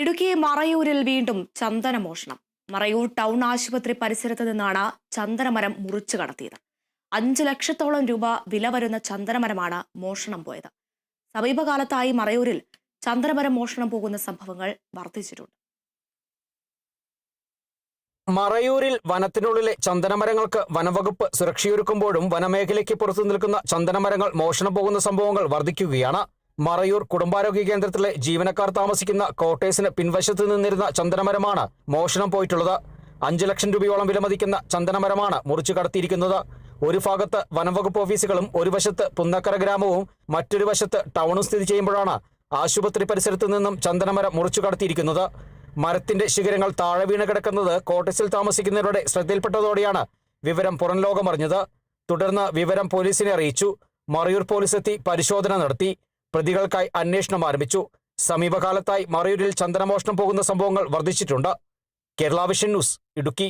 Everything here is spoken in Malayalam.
ഇടുക്കി മറയൂരിൽ വീണ്ടും ചന്ദനമോഷണം. മറയൂർ ടൗൺ ആശുപത്രി പരിസരത്ത് നിന്നാണ് ചന്ദനമരം മുറിച്ചു കടത്തിയത്. അഞ്ച് ലക്ഷത്തോളം രൂപ വില വരുന്ന ചന്ദനമരമാണ് മോഷണം പോയത്. സമീപകാലത്തായി മറയൂരിൽ ചന്ദനമരം മോഷണം പോകുന്ന സംഭവങ്ങൾ വർദ്ധിച്ചിട്ടുണ്ട്. മറയൂരിൽ വനത്തിനുള്ളിലെ ചന്ദനമരങ്ങൾക്ക് വനവകുപ്പ് സുരക്ഷയൊരുക്കുമ്പോഴും വനമേഖലയ്ക്ക് പുറത്തു നിൽക്കുന്ന ചന്ദനമരങ്ങൾ മോഷണം പോകുന്ന സംഭവങ്ങൾ വർദ്ധിക്കുകയാണ്. മറയൂർ കുടുംബാരോഗ്യ കേന്ദ്രത്തിലെ ജീവനക്കാർ താമസിക്കുന്ന കോട്ടേഴ്സിന് പിൻവശത്ത് നിന്നിരുന്ന ചന്ദനമരമാണ് മോഷണം പോയിട്ടുള്ളത്. അഞ്ചു ലക്ഷം രൂപയോളം വിലമതിക്കുന്ന ചന്ദനമരമാണ് മുറിച്ചു കടത്തിയിരിക്കുന്നത്. ഒരു ഭാഗത്ത് വനംവകുപ്പ് ഓഫീസുകളും ഒരു വശത്ത് പുന്നക്കര ഗ്രാമവും മറ്റൊരു വശത്ത് ടൗണും സ്ഥിതി ചെയ്യുമ്പോഴാണ് ആശുപത്രി പരിസരത്ത് നിന്നും ചന്ദനമരം മുറിച്ചു കടത്തിയിരിക്കുന്നത്. മരത്തിന്റെ ശിഖരങ്ങൾ താഴെ വീണ് കിടക്കുന്നത് കോട്ടേഴ്സിൽ താമസിക്കുന്നവരുടെ ശ്രദ്ധയിൽപ്പെട്ടതോടെയാണ് വിവരം പുറം ലോകമറിഞ്ഞത് തുടർന്ന് വിവരം പോലീസിനെ അറിയിച്ചു. മറയൂർ പോലീസ് എത്തി പരിശോധന നടത്തി. പ്രതികൾക്കായി അന്വേഷണം ആരംഭിച്ചു. സമീപകാലത്തായി മറയൂരിൽ ചന്ദനമോഷണം പോകുന്ന സംഭവങ്ങൾ വർദ്ധിച്ചിട്ടുണ്ട്. Kerala vision news Idukki.